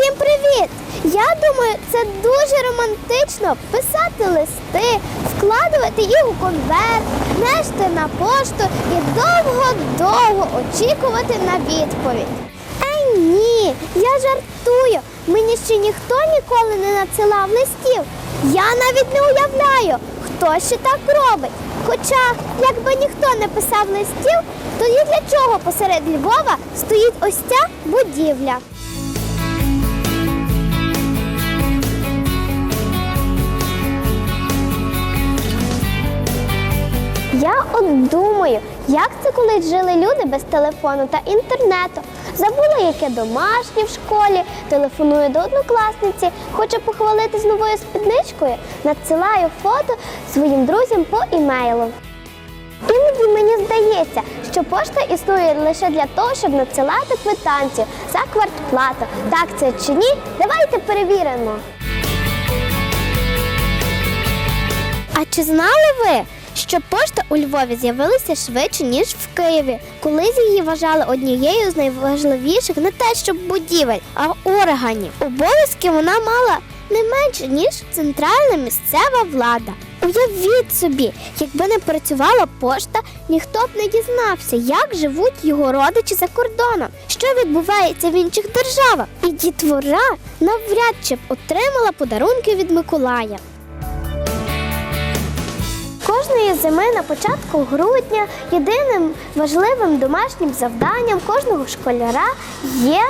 Всім привіт! Я думаю, це дуже романтично писати листи, вкладувати їх у конверт, нести на пошту і довго-довго очікувати на відповідь. Ей ні, я жартую. Мені ще ніхто ніколи не надсилав листів. Я навіть не уявляю, хто ще так робить. Хоча, якби ніхто не писав листів, тоді для чого посеред Львова стоїть ось ця будівля? Думаю, як це колись жили люди без телефону та інтернету. Забула, яке домашнє в школі, телефоную до однокласниці, хоче похвалити з новою спідничкою, надсилаю фото своїм друзям по імейлу. Іноді мені здається, що пошта існує лише для того, щоб надсилати квитанцію за квартплату. Так це чи ні? Давайте перевіримо. А чи знали ви, що пошта у Львові з'явилася швидше, ніж в Києві? Колись її вважали однією з найважливіших не те, щоб будівель, а органів. Обов'язки вона мала не менше, ніж центральна місцева влада. Уявіть собі, якби не працювала пошта, ніхто б не дізнався, як живуть його родичі за кордоном, що відбувається в інших державах. І дітвора навряд чи б отримала подарунки від Миколая. Кожної зими на початку грудня єдиним важливим домашнім завданням кожного школяра є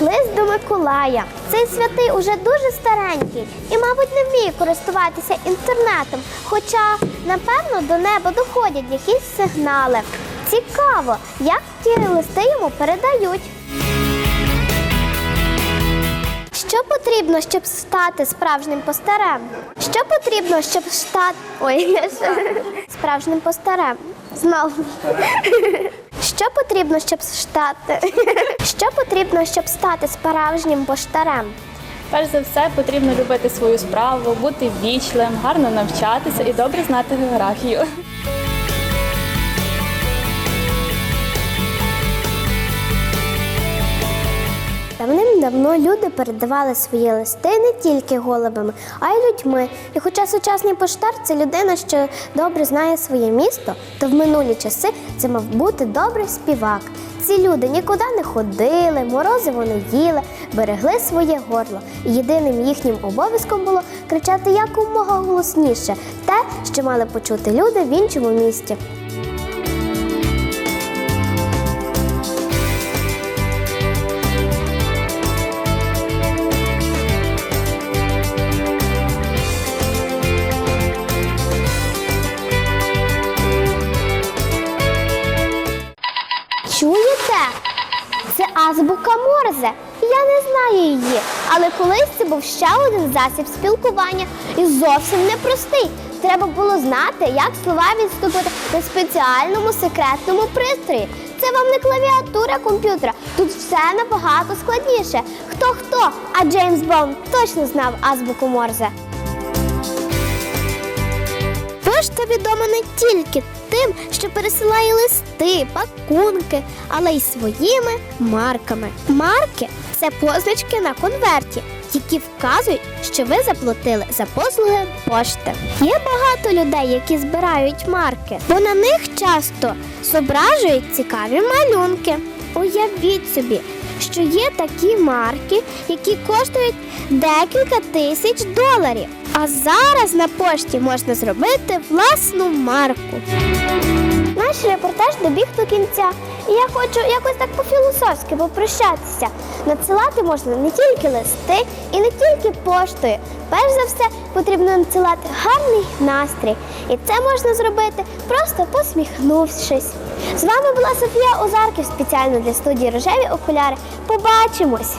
лист до Миколая. Цей святий уже дуже старенький і, мабуть, не вміє користуватися інтернетом, хоча, напевно, до неба доходять якісь сигнали. Цікаво, як ті листи йому передають. Що потрібно, щоб стати справжнім постарем? Що потрібно, щоб стати. Ой, ще... справжнім постарем. Знову. Що потрібно, щоб стати? Що потрібно, щоб стати справжнім поштарем? Перш за все, потрібно любити свою справу, бути ввічливим, гарно навчатися і добре знати географію. Давним-давно люди передавали свої листи не тільки голубами, а й людьми. І хоча сучасний поштар це людина, що добре знає своє місто, то в минулі часи це мав бути добрий співак. Ці люди нікуди не ходили, морози вони їли, берегли своє горло. І єдиним їхнім обов'язком було кричати якомога голосніше те, що мали почути люди в іншому місті. Азбука Морзе. Я не знаю її, але колись це був ще один засіб спілкування і зовсім непростий. Треба було знати, як слова відступити на спеціальному секретному пристрої. Це вам не клавіатура комп'ютера. Тут все набагато складніше. Хто хто? А Джеймс Бонд точно знав азбуку Морзе. Пошта відома не тільки тим, що пересилає листи, пакунки, але й своїми марками. Марки це позначки на конверті, які вказують, що ви заплатили за послуги пошти. Є багато людей, які збирають марки, бо на них часто зображують цікаві малюнки. Уявіть собі, що є такі марки, які коштують декілька тисяч доларів. А зараз на пошті можна зробити власну марку. Наш репортаж добіг до кінця, і я хочу якось так по-філософськи попрощатися. Надсилати можна не тільки листи і не тільки поштою. Перш за все, потрібно надсилати гарний настрій. І це можна зробити просто посміхнувшись. З вами була Софія Озарків спеціально для студії Рожеві окуляри. Побачимось!